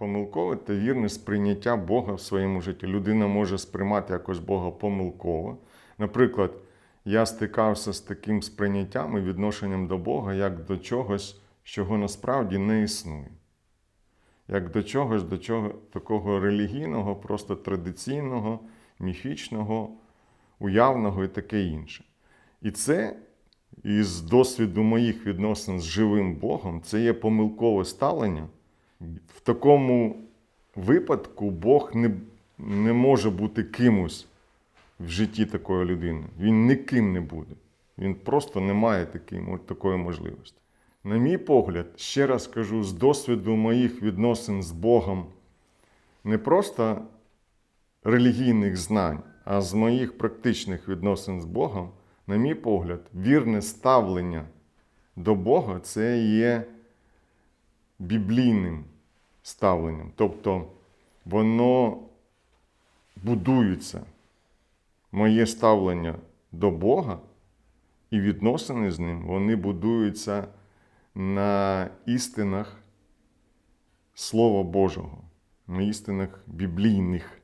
Помилкове та вірне сприйняття Бога в своєму житті. Людина може сприймати якось Бога помилково. Наприклад, я стикався з таким сприйняттям і відношенням до Бога як до чогось, чого насправді не існує. Як до чогось, до чого такого релігійного, просто традиційного, міфічного, уявного і таке інше. І це із досвіду моїх відносин з живим Богом, це є помилкове ставлення. В такому випадку Бог не, не може бути кимось в житті такої людини. Він ніким не буде. Він просто не має такої, такої можливості. На мій погляд, ще раз кажу, з досвіду моїх відносин з Богом не просто релігійних знань, а з моїх практичних відносин з Богом, на мій погляд, вірне ставлення до Бога це є біблійним ставленням. Тобто воно будується. Моє ставлення до Бога і відносини з ним, вони будуються на істинах Слова Божого, на істинах біблійних.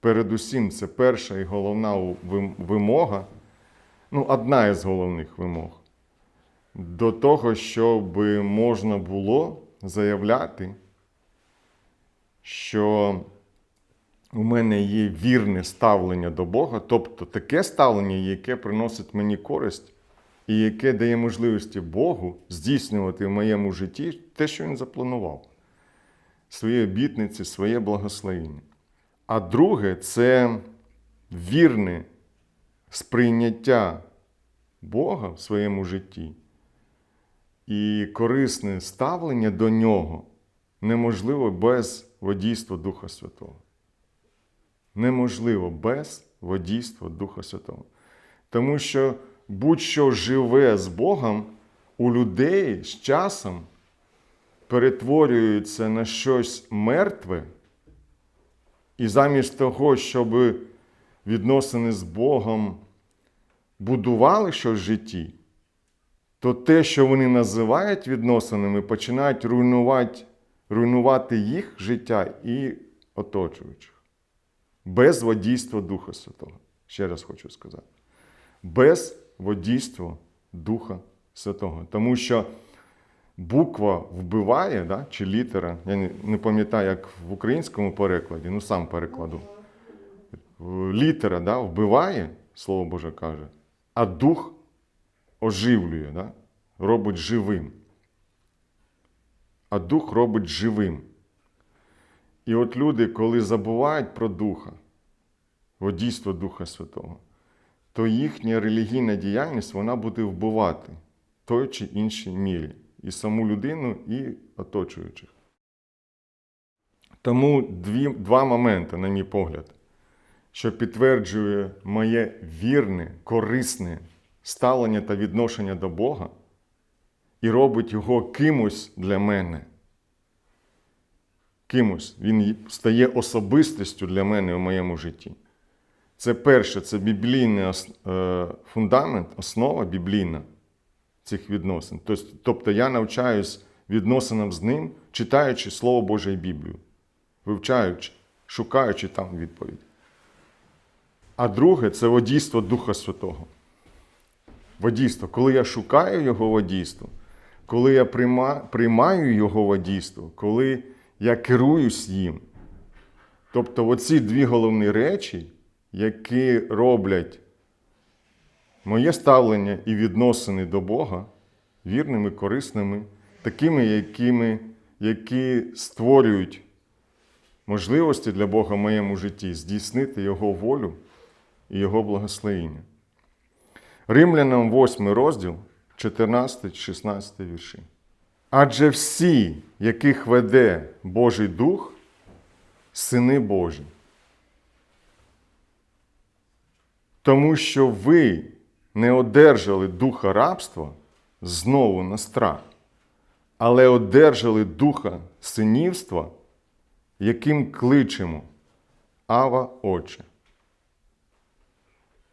Передусім, це перша і головна вимога, ну, одна із головних вимог, до того, щоб можна було заявляти, що у мене є вірне ставлення до Бога, тобто таке ставлення, яке приносить мені користь і яке дає можливості Богу здійснювати в моєму житті те, що Він запланував, свої обітниці, своє благословення. А друге це вірне сприйняття Бога в своєму житті і корисне ставлення до нього неможливо без водійства Духа Святого. Неможливо без водійства Духа Святого. Тому що будь-що живе з Богом у людей з часом перетворюється на щось мертве, і замість того, щоб відносини з Богом будували щось в житті, то те, що вони називають відносинами, починають руйнувати, руйнувати їх життя і оточуючих. Без водійства Духа Святого. Ще раз хочу сказати. Без водійства Духа Святого. Тому що буква вбиває, да, чи літера, я не, пам'ятаю, як в українському перекладі, ну сам перекладу. Літера да, вбиває, Слово Боже каже, а дух оживлює, да, робить живим. А дух робить живим. І от люди, коли забувають про Духа, водійство Духа Святого, то їхня релігійна діяльність вона буде вбивати в той чи іншій мірі і саму людину, і оточуючих. Тому дві, два моменти, на мій погляд, що підтверджує моє вірне, корисне ставлення та відношення до Бога і робить його кимось для мене. Кимось. Він стає особистістю для мене в моєму житті. Це перше, це біблійний е, фундамент, основа біблійна цих відносин. Тобто я навчаюсь відносинам з ним, читаючи Слово Боже і Біблію, вивчаючи, шукаючи там відповідь. А друге це водійство Духа Святого. Водійство. Коли я шукаю Його водійство, коли я приймаю Його водійство, коли я керуюсь їм. Тобто, оці дві головні речі, які роблять моє ставлення і відносини до Бога вірними, корисними, такими, якими, які створюють можливості для Бога в моєму житті здійснити Його волю і Його благословіння. Римлянам 8 розділ, 14-16 вірші. Адже всі, яких веде Божий Дух, сини Божі. Тому що ви не одержали духа рабства знову на страх, але одержали духа синівства, яким кличемо Ава Отче.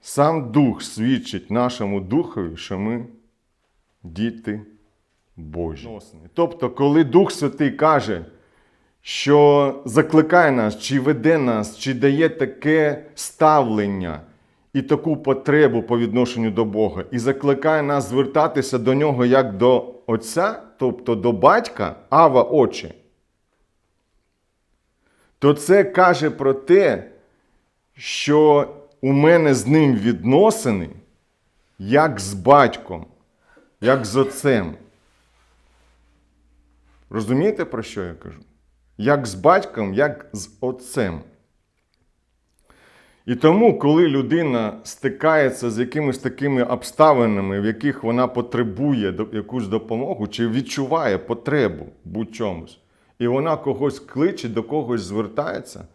Сам Дух свідчить нашому духові, що ми діти Божі. Тобто, коли Дух Святий каже, що закликає нас, чи веде нас, чи дає таке ставлення і таку потребу по відношенню до Бога, і закликає нас звертатися до нього як до Отця, тобто до батька, Ава Отче, то це каже про те, що у мене з ним відносини як з батьком, як з отцем. Розумієте, про що я кажу? Як з батьком, як з отцем. І тому, коли людина стикається з якимись такими обставинами, в яких вона потребує якусь допомогу, чи відчуває потребу будь-чомусь, і вона когось кличе, до когось звертається,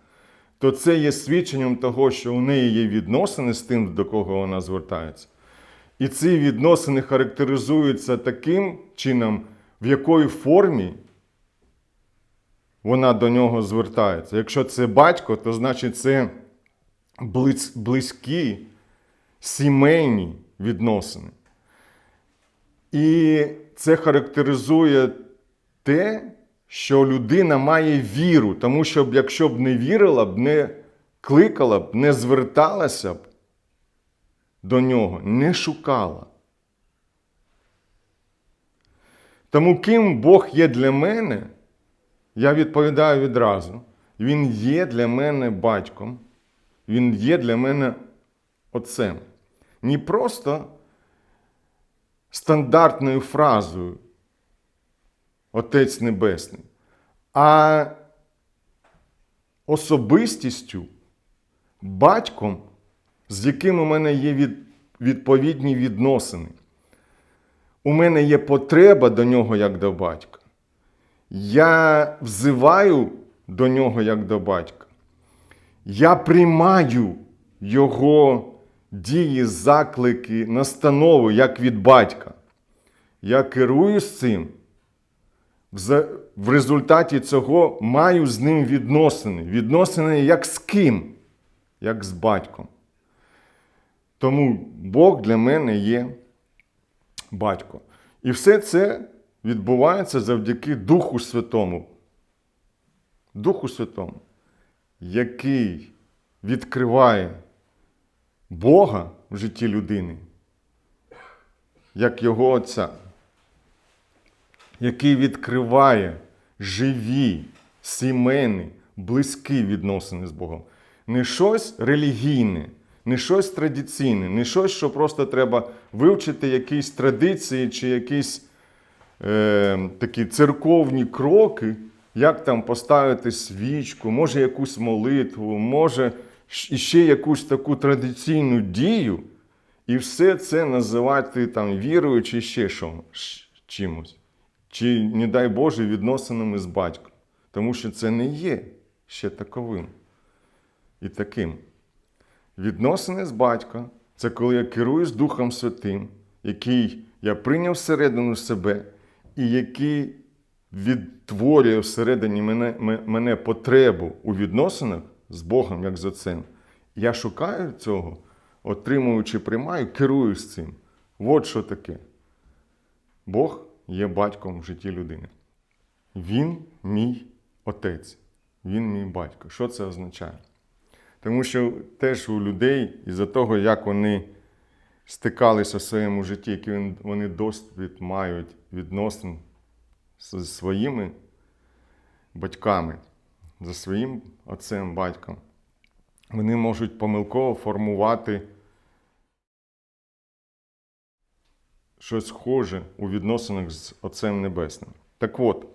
то це є свідченням того, що у неї є відносини з тим, до кого вона звертається. І ці відносини характеризуються таким чином, в якої формі вона до нього звертається. Якщо це батько, то значить це близькі сімейні відносини. І це характеризує те, що людина має віру, тому що якщо б не вірила б, не кликала б, не зверталася б до нього, не шукала. Тому ким Бог є для мене, я відповідаю відразу. Він є для мене батьком, він є для мене отцем. Не просто стандартною фразою Отець Небесний, а особистістю, батьком, з яким у мене є від, відповідні відносини. У мене є потреба до нього як до батька. Я взиваю до нього як до батька. Я приймаю його дії, заклики, настанови як від батька. Я керуюсь цим. В результаті цього маю з ним відносини. Відносини як з ким? Як з батьком. Тому Бог для мене є батько. І все це відбувається завдяки Духу Святому. Духу Святому, який відкриває Бога в житті людини, як його Отця, який відкриває живі, сімейні, близькі відносини з Богом. Не щось релігійне, не щось традиційне, не щось, що просто треба вивчити якісь традиції чи якісь е, такі церковні кроки, як там поставити свічку, може якусь молитву, може ще якусь таку традиційну дію, і все це називати там вірою чи ще що, чимось. Чи, не дай Боже, відносинами з батьком. Тому що це не є ще таковим і таким. Відносини з батьком це коли я керуюсь Духом Святим, який я прийняв всередину себе, і який відтворює всередині мене, мене потребу у відносинах з Богом, як з Отцем. Я шукаю цього, отримуючи, приймаю, керуюсь цим. От що таке. Бог є батьком в житті людини. Він мій отець, він мій батько. Що це означає? Тому що теж у людей, із-за того, як вони стикалися в своєму житті, він- вони досвід мають відносин зі своїми батьками, за своїм отцем, батьком, вони можуть помилково формувати щось схоже у відносинах з Отцем Небесним. Так от,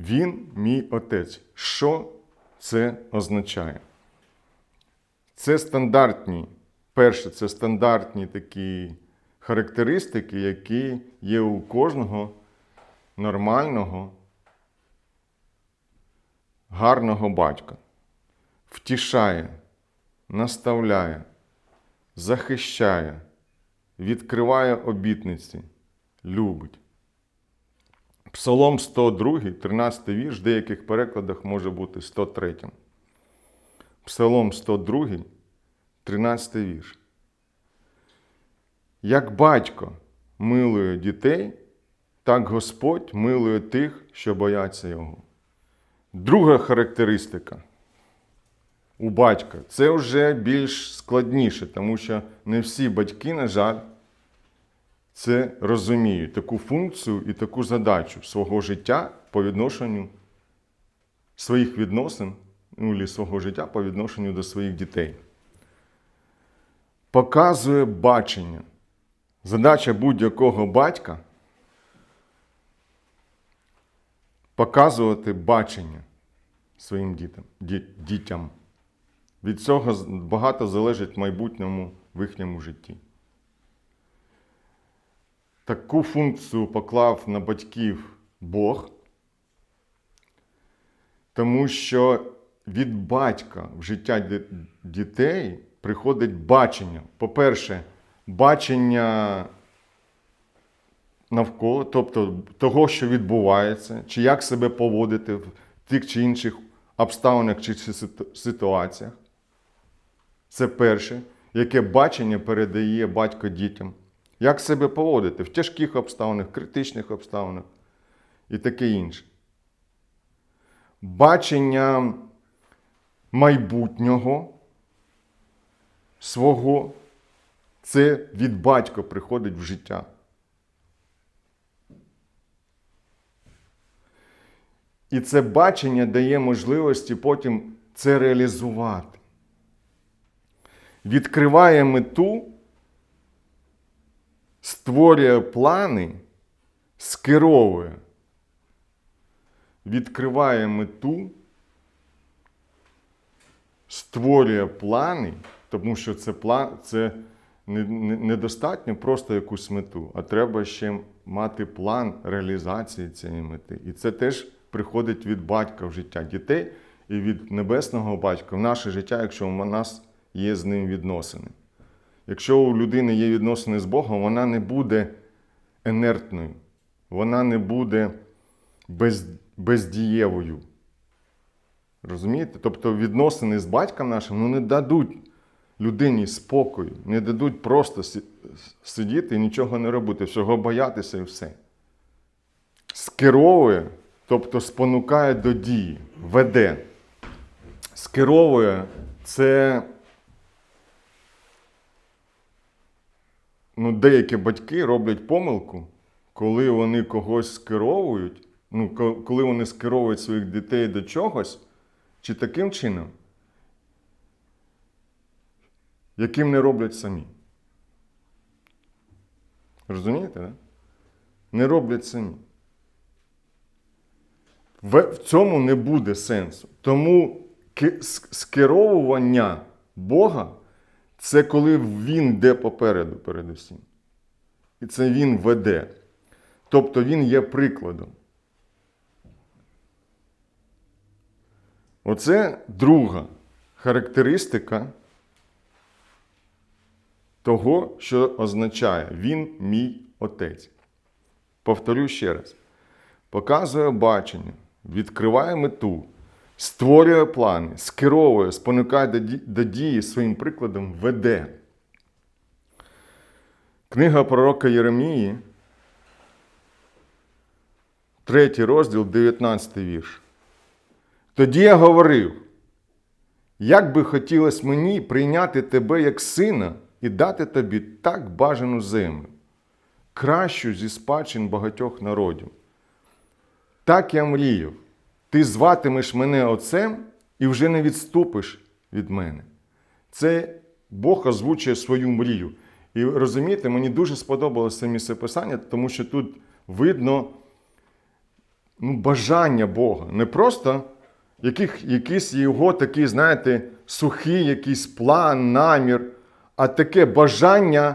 він мій отець. Що це означає? Це стандартні, перше, це стандартні такі характеристики, які є у кожного нормального, гарного батька. Втішає, наставляє, захищає, відкриває обітниці, любить. Псалом 102, 13 вірш, в деяких перекладах може бути 103. Псалом 102, 13 вірш. Як батько милує дітей, так Господь милує тих, що бояться Його. Друга характеристика у батька це вже більш складніше, тому що не всі батьки, на жаль, це розуміють, таку функцію і таку задачу свого життя по відношенню своїх відносин, ну, свого життя по відношенню до своїх дітей. Показує бачення. Задача будь-якого батька показувати бачення своїм дітям. дітям. Від цього багато залежить в майбутньому в їхньому житті. Таку функцію поклав на батьків Бог, тому що від батька в життя дітей приходить бачення. По-перше, бачення навколо, тобто того, що відбувається, чи як себе поводити в тих чи інших обставинах чи ситуаціях. Це перше, яке бачення передає батько дітям. Як себе поводити в тяжких обставинах, критичних обставинах і таке інше. Бачення майбутнього свого це від батька приходить в життя. І це бачення дає можливості потім це реалізувати. Відкриває мету, створює плани, скеровує. Відкриває мету, створює плани, тому що це план, це не- не- недостатньо просто якусь мету, а треба ще мати план реалізації цієї мети. І це теж приходить від батька в життя дітей і від небесного батька в наше життя, якщо у нас є з ним відносини. Якщо у людини є відносини з Богом, вона не буде інертною, вона не буде без, бездієвою. Розумієте? Тобто відносини з батьком нашим ну, не дадуть людині спокою, не дадуть просто сидіти і нічого не робити, всього боятися і все. Скеровує, тобто спонукає до дії, веде. Скеровує це. Ну, деякі батьки роблять помилку, коли вони когось скеровують, ну, коли вони скеровують своїх дітей до чогось, чи таким чином, яким не роблять самі. Розумієте, да? Не роблять самі. В, цьому не буде сенсу. Тому скеровування Бога це коли Він йде попереду передусім. І це Він веде. Тобто Він є прикладом. Оце друга характеристика того, що означає Він мій отець. Повторю ще раз: показує бачення, відкриває мету, створює плани, скеровує, спонукає до дії своїм прикладом, веде. Книга пророка Єремії, третій розділ, 19 вірш. Тоді я говорив, як би хотілося мені прийняти тебе як сина і дати тобі так бажану землю, кращу зі спадщин багатьох народів. Так я мріяв, ти зватимеш мене отцем і вже не відступиш від мене. Це Бог озвучує свою мрію. І розумієте, мені дуже сподобалося це місце писання, тому що тут видно ну, бажання Бога. Не просто яких, якийсь його такий, знаєте, сухий якийсь план, намір, а таке бажання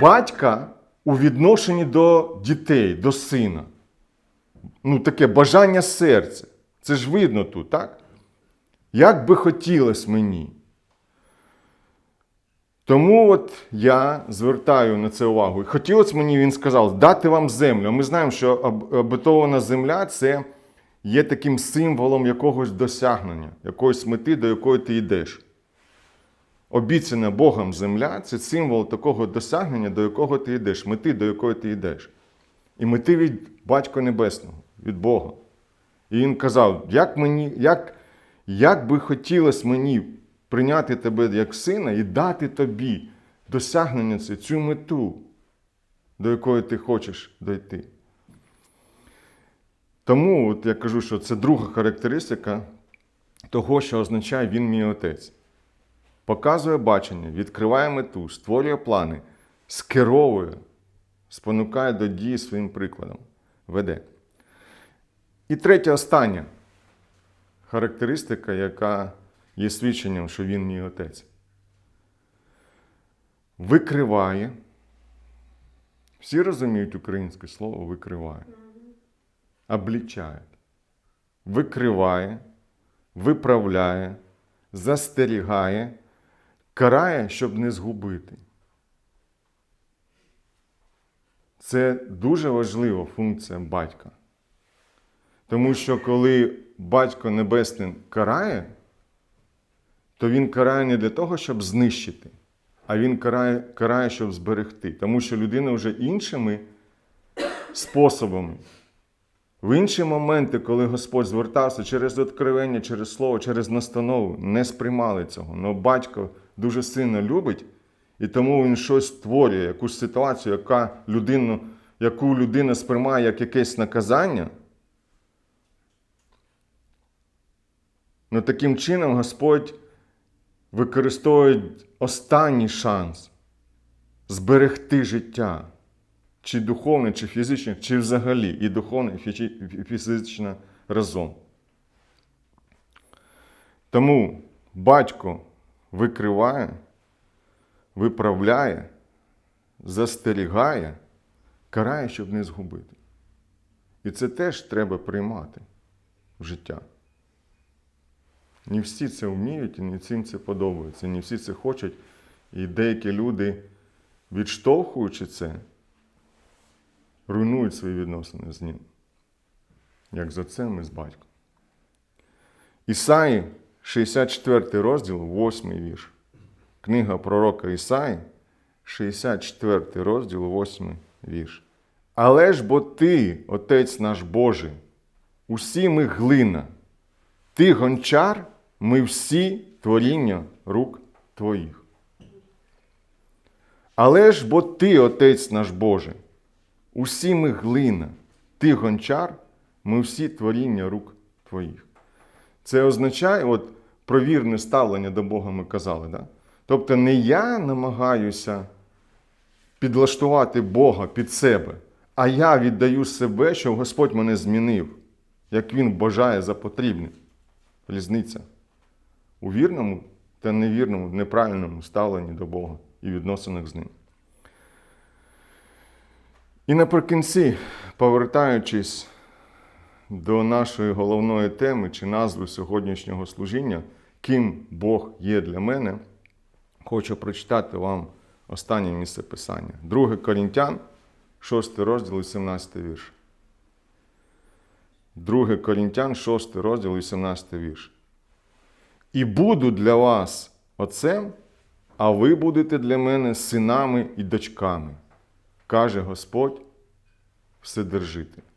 батька у відношенні до дітей, до сина. Ну, таке бажання серця. Це ж видно тут, так? Як би хотілося мені. Тому от я звертаю на це увагу. Хотілося мені, він сказав, дати вам землю. Ми знаємо, що обетована земля це є таким символом якогось досягнення, якоїсь мети, до якої ти йдеш. Обіцяна Богом земля це символ такого досягнення, до якого ти йдеш, мети, до якої ти йдеш. І мети від Батька Небесного, від Бога. І він казав, як, мені, як, як би хотілося мені прийняти тебе як сина і дати тобі досягнення цю мету, до якої ти хочеш дойти. Тому от я кажу, що це друга характеристика того, що означає він мій отець. Показує бачення, відкриває мету, створює плани, скеровує, спонукає до дії своїм прикладом, веде. І третя, остання характеристика, яка є свідченням, що він мій отець. Викриває. Всі розуміють українське слово викриває. Облічає. Викриває, виправляє, застерігає, карає, щоб не згубити. Це дуже важлива функція батька. Тому що коли батько Небесний карає, то він карає не для того, щоб знищити, а він карає, карає, щоб зберегти. Тому що людина вже іншими способами. В інші моменти, коли Господь звертався через откровення, через слово, через настанову, не сприймали цього. Но батько дуже сильно любить, і тому він щось створює, якусь ситуацію, яка людину, яку людина сприймає як якесь наказання. Ну таким чином Господь використовує останній шанс зберегти життя, чи духовне, чи фізичне, чи взагалі і духовне, і фізичне разом. Тому батько викриває, виправляє, застерігає, карає, щоб не згубити. І це теж треба приймати в життя. Не всі це вміють і не всім це подобається, не всі це хочуть. І деякі люди, відштовхуючи це, руйнують свої відносини з ним, як з отцем і з батьком. Ісаї, 64 розділ, 8 вірш. Книга пророка Ісаї, 64 розділ, 8 вірш. Але ж бо ти, Отець наш Божий, усі ми глина, ти гончар, ми всі творіння рук твоїх. Але ж бо ти, Отець наш Боже, усі ми глина, ти гончар, ми всі творіння рук твоїх. Це означає, от про вірне ставлення до Бога ми казали. Да? Тобто не я намагаюся підлаштувати Бога під себе, а я віддаю себе, щоб Господь мене змінив, як Він бажає за потрібне. Різниця у вірному та невірному, неправильному ставленні до Бога і відносинах з ним. І наприкінці, повертаючись до нашої головної теми чи назви сьогоднішнього служіння, ким Бог є для мене, хочу прочитати вам останнє місце писання. 2 Корінтян, 6 розділ, 17 вірш. 2 Корінтян, 6 розділ, 18 вірш. І буду для вас отцем, а ви будете для мене синами і дочками, каже Господь Вседержитель.